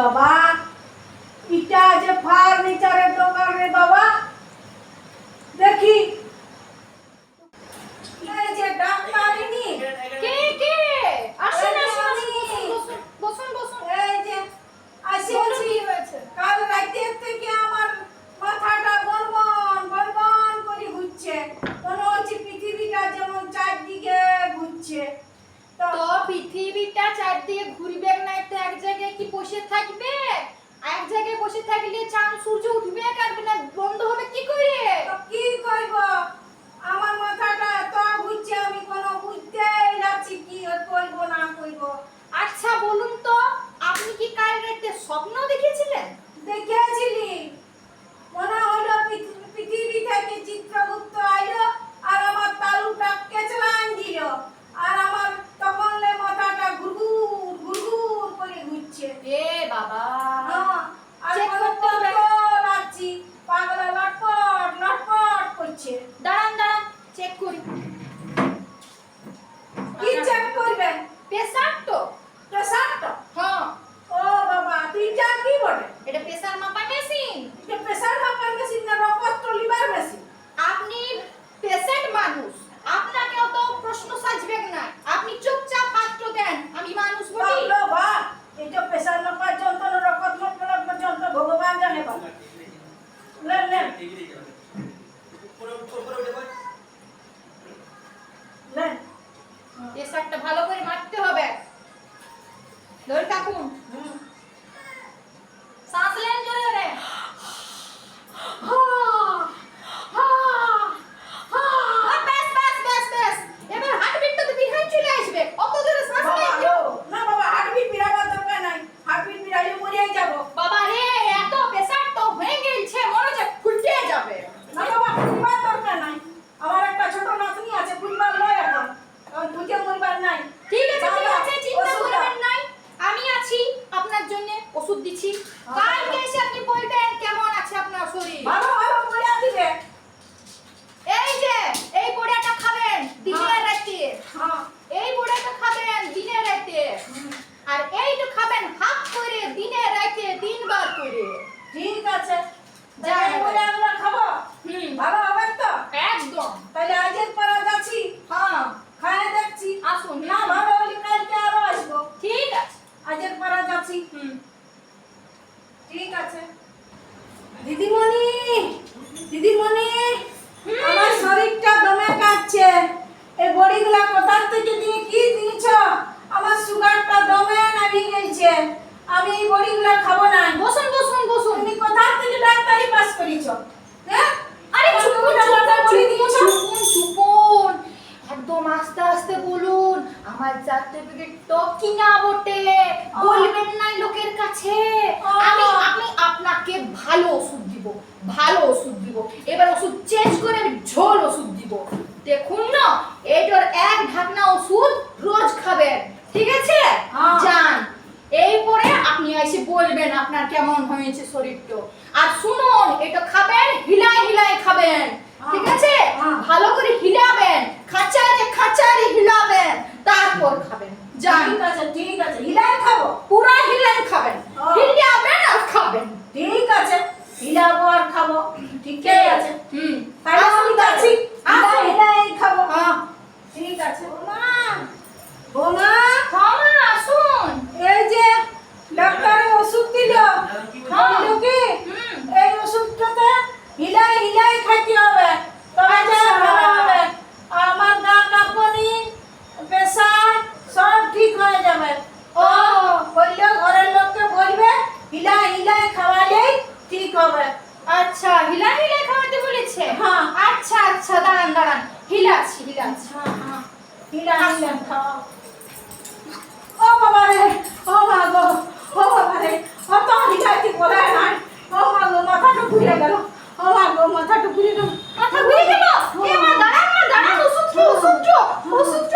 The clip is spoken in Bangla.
বাবা। ইটা যে ফার্নিচারের দোকান রে বাবা। দেখি। থেকে আমার মাথাটা করে ঘুরছে। মনে হচ্ছে পৃথিবীটা যেমন চারদিকে ঘুরছে। তো পৃথিবীটা চারদিকে ঘুরবে না কি বসে থাকবে? এক জায়গায় বসে থাকলে চাঁদ, সূর্য উঠবে কারবে না বন্ধ হবে কি করে? কি করে? দিচ্ছে দাঁড়ান দাঁড়ান চেক করি। কি চেক করবেন? প্রেসার তো। প্রেসার তো? হ্যাঁ। ও বাবা তুই যা কি বলে? এটা প্রেসার মাপার মেশিন। এটা প্রেসার মাপার মেশিন না রকত তো মেশিন। আপনি পেশেন্ট মানুষ আপনাকে অত প্রশ্ন সাজবেন না। আপনি চুপচাপ পাত্র দেন আমি মানুষ বলি। বাবা এটা প্রেসার মাপার যন্ত্র রকত মাপার যন্ত্র ভগবান জানে বাবা। নেন নেন। আছে? যাই বলে আমরা খাব? হুম। ভালো হবে তো? একদম। তাহলে আজের পর যাচ্ছি? হ্যাঁ। খায় দেখছি? আসুন। না ভালো হলে কালকে আরও আসব। ঠিক আছে। আজের পর যাচ্ছি। হুম। ঠিক আছে। দিদিমণি দিদিমণি আমার শরীরটা দমে কাটছে এই বড়িগুলা কোথার থেকে দিয়ে কি দিয়েছ? তো কিনা বটে। বলবেন না লোকের কাছে। আমি আমি আপনাকে ভালো ওষুধ দিব ভালো ওষুধ দিব। এবার ওষুধ চেঞ্জ করে আমি ঝোল ওষুধ দিব। দেখুন না এইটার এক ঢাকনা ওষুধ রোজ খাবেন। ঠিক আছে? হ্যাঁ। যান। এই পরে আপনি এসে বলবেন আপনার কেমন হয়েছে শরীরটা। আর শুনুন এটা দিচ্ছে হ্যাঁ আচ্ছা আচ্ছা দাঁড়ান দাঁড়ান। হিলাচ্ছি হিলাচ্ছি হ্যাঁ হ্যাঁ। হিলা হিলা হ্যাঁ। ও বাবা রে ও বাবা ও বাবা রে। ও তো হিলাচ্ছি কোথায় নাই ও বাবা গো মাথাটা ঘুরে গেল। ও বাবা গো মাথাটা ঘুরে গেল। মাথা ঘুরে গেল? এ মা দাঁড়ান মা দাঁড়ান ওষুধ ওষুধ ওষুধ